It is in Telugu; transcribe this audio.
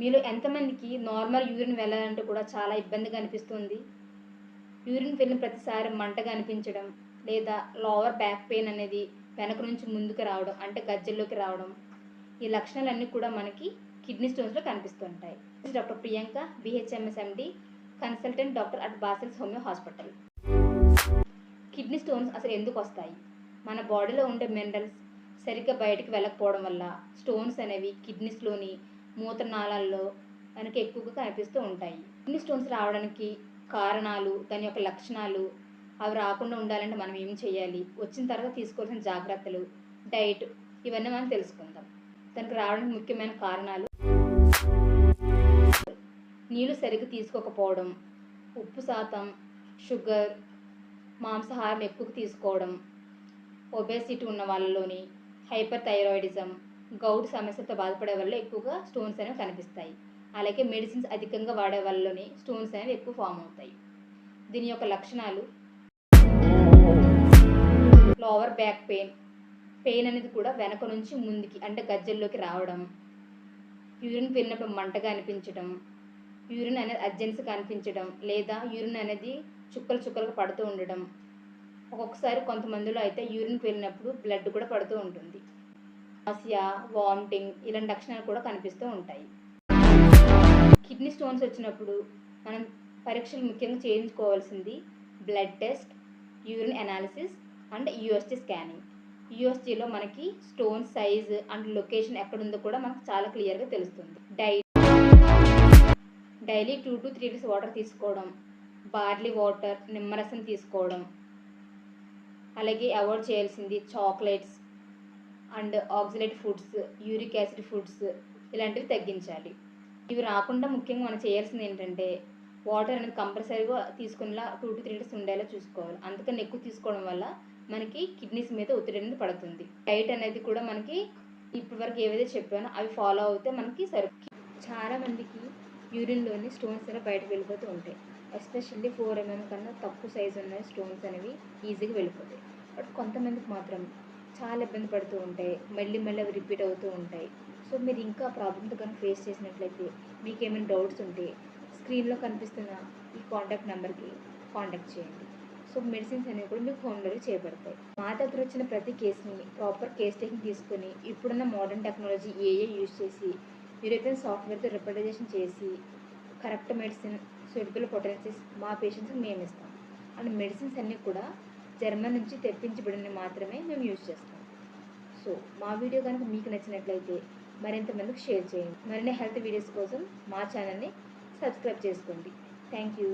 మీలో ఎంతమందికి నార్మల్ యూరిన్ వెళ్ళాలంటే కూడా చాలా ఇబ్బందిగా అనిపిస్తుంది? యూరిన్ వెళ్ళిన ప్రతిసారి మంటగా అనిపించడం లేదా లోవర్ బ్యాక్ పెయిన్ అనేది వెనక నుంచి ముందుకు రావడం అంటే గజ్జల్లోకి రావడం ఈ లక్షణాలన్నీ కూడా మనకి కిడ్నీ స్టోన్స్లో కనిపిస్తుంటాయి. Doctor Priyanka BHMS MD consultant doctor at Basils homeo hospital kidney stones అసలు ఎందుకు వస్తాయి? మన బాడీలో ఉండే మినరల్స్ సరిగ్గా బయటికి వెళ్ళకపోవడం వల్ల స్టోన్స్ అనేవి కిడ్నీస్లోని మూత్రనాళాల్లో మనకి ఎక్కువగా కనిపిస్తూ ఉంటాయి. కిడ్నీ స్టోన్స్ రావడానికి కారణాలు దాని యొక్క లక్షణాలు అవి రాకుండా ఉండాలంటే మనం ఏం చేయాలి? వచ్చిన తర్వాత తీసుకోవాల్సిన జాగ్రత్తలు డైట్ ఇవన్నీ మనం తెలుసుకుందాం. దానికి రావడానికి ముఖ్యమైన కారణాలు? నీళ్ళు సరిగ్గా తీసుకోకపోవడం ఉప్పు శాతం షుగర్ మాంసాహారం ఎక్కువ తీసుకోవడం ఒబేసిటీ ఉన్న వాళ్ళలోని హైపర్ థైరాయిడిజం గౌడ్ సమస్యతో బాధపడే వల్ల ఎక్కువగా స్టోన్స్ అనేవి కనిపిస్తాయి. అలాగే మెడిసిన్స్ అధికంగా వాడే వల్లనే స్టోన్స్ అనేవి ఎక్కువ ఫామ్ అవుతాయి. దీని యొక్క లక్షణాలు లోవర్ బ్యాక్ పెయిన్ పెయిన్ అనేది కూడా వెనక నుంచి ముందుకి అంటే గజ్జల్లోకి రావడం యూరిన్ పెరిగినప్పుడు మంటగా అనిపించడం యూరిన్ అనేది అర్జెన్సీగా అనిపించడం లేదా యూరిన్ అనేది చుక్కలు చుక్కలుగా పడుతూ ఉండడం. ఒక్కొక్కసారి కొంతమందిలో అయితే యూరిన్ పెరిగినప్పుడు బ్లడ్ కూడా పడుతూ ఉంటుంది. నాసియా వామిటింగ్ ఇలాంటి లక్షణాలు కూడా కనిపిస్తూ ఉంటాయి. కిడ్నీ స్టోన్స్ వచ్చినప్పుడు మనం పరీక్షలు ముఖ్యంగా చేయించుకోవాల్సింది blood test urine analysis and UST scanning. యూఎస్టీలో మనకి స్టోన్ సైజ్ అండ్ లొకేషన్ ఎక్కడుందో కూడా మనకు చాలా క్లియర్గా తెలుస్తుంది. Diet daily two to three litres water తీసుకోవడం బార్లీ వాటర్ నిమ్మరసం తీసుకోవడం అలాగే అవాయిడ్ చేయాల్సింది chocolates and oxalate foods uric acid foods ఇలాంటివి తగ్గించాలి. ఇవి రాకుండా ముఖ్యంగా మనం చేయాల్సింది ఏంటంటే వాటర్ అనేది కంపల్సరీగా తీసుకునేలా టూ టు త్రీ లీటర్స్ ఉండేలా చూసుకోవాలి. అందుకని ఎక్కువ తీసుకోవడం వల్ల మనకి కిడ్నీస్ మీద ఒత్తిడి అనేది పడుతుంది. డైట్ అనేది కూడా మనకి ఇప్పటివరకు ఏవైతే చెప్పానో అవి ఫాలో అవుతే మనకి సరి చాలా మందికి యూరిన్లోని స్టోన్స్ అలా బయటకు వెళ్ళిపోతూ ఉంటాయి. ఎస్పెషల్లీ ఫోర్ ఎంఎం కన్నా తక్కువ సైజు ఉన్న స్టోన్స్ అనేవి ఈజీగా వెళ్ళిపోతాయి. బట్ కొంతమందికి మాత్రం చాలా ఇబ్బంది పడుతూ ఉంటాయి. మళ్ళీ మళ్ళీ అవి రిపీట్ అవుతూ ఉంటాయి. సో మీరు ఇంకా ప్రాబ్లమ్తో కనుక ఫేస్ చేసినట్లయితే మీకు ఏమైనా డౌట్స్ ఉంటే స్క్రీన్లో కనిపిస్తున్న ఈ కాంటాక్ట్ నెంబర్కి కాంటాక్ట్ చేయండి. సో మెడిసిన్స్ అనేవి కూడా మీకు హోమ్ డెలివరీ చేయబడతాయి. మా దగ్గర వచ్చిన ప్రతి కేసుని ప్రాపర్ కేస్ టేకింగ్ తీసుకొని ఇప్పుడున్న మోడర్న్ టెక్నాలజీ ఏఏ యూజ్ చేసి యూరోపియన్ సాఫ్ట్వేర్తో రిప్రజెంటేషన్ చేసి కరెక్ట్ మెడిసిన్ సూటబుల్ పొటెన్సీస్ మా పేషెంట్స్కి మేము ఇస్తాం అండ్ మెడిసిన్స్ అన్నీ కూడా జర్మన్ నుంచి తెప్పించబడినవి మాత్రమే మేము యూజ్ చేస్తాం. సో మా వీడియో కనుక మీకు నచ్చినట్లయితే మరింత మందికి షేర్ చేయండి. మరిన్ని హెల్త్ వీడియోస్ కోసం మా ఛానల్ని సబ్స్క్రైబ్ చేసుకోండి. Thank you.